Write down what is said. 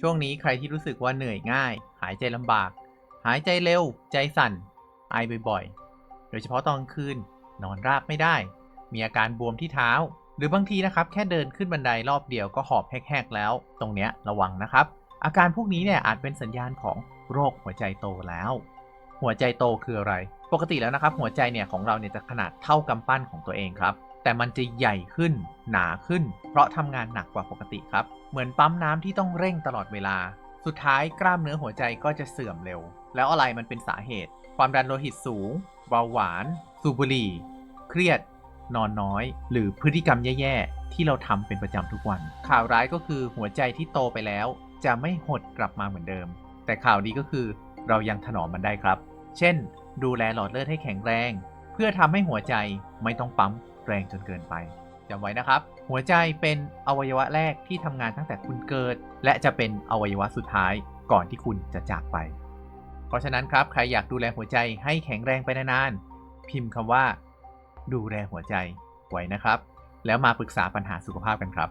ช่วงนี้ใครที่รู้สึกว่าเหนื่อยง่าย หายใจลำบาก หายใจเร็ว ใจสั่น ไอบ่อยๆ โดยเฉพาะตอนกลางคืน นอนราบไม่ได้ มีอาการบวมที่เท้า หรือบางทีนะครับ แค่เดินขึ้นบันไดรอบเดียวก็หอบแหกๆแล้ว ตรงเนี้ยระวังนะครับ อาการพวกนี้เนี่ยอาจเป็นสัญญาณของโรคหัวใจโตแล้ว หัวใจโตคืออะไร ปกติแล้วนะครับ หัวใจเนี่ยของเราเนี่ยจะขนาดเท่ากำปั้นของตัวเองครับ แต่มันจะใหญ่ขึ้น หนาขึ้น เพราะทำงานหนักกว่าปกติครับ เหมือนปั๊มน้ำที่ต้องเร่งตลอดเวลา สุดท้ายกล้ามเนื้อหัวใจก็จะเสื่อมเร็ว แล้วอะไรมันเป็นสาเหตุ ความดันโลหิตสูง เบาหวาน สูบบุหรี่ เครียด นอนน้อย หรือพฤติกรรมแย่ๆ ที่เราทำเป็นประจำทุกวัน ข่าวร้ายก็คือหัวใจที่โตไปแล้ว จะไม่หดกลับมาเหมือนเดิม แต่ข่าวดีก็คือ เรายังถนอมมันได้ครับ เช่น ดูแลหลอดเลือดให้แข็งแรง เพื่อทำให้หัวใจไม่ต้องปั๊ม แรงจนเกินไปจำไว้นะครับ หัวใจเป็นอวัยวะแรกที่ทำงานตั้งแต่คุณเกิด และจะเป็นอวัยวะสุดท้ายก่อนที่คุณจะจากไป เพราะฉะนั้นครับใครอยากดูแลหัวใจให้แข็งแรงไปนานๆพิมพ์คำว่า ดูแลหัวใจไว้นะครับ แล้วมาปรึกษาปัญหาสุขภาพกันครับ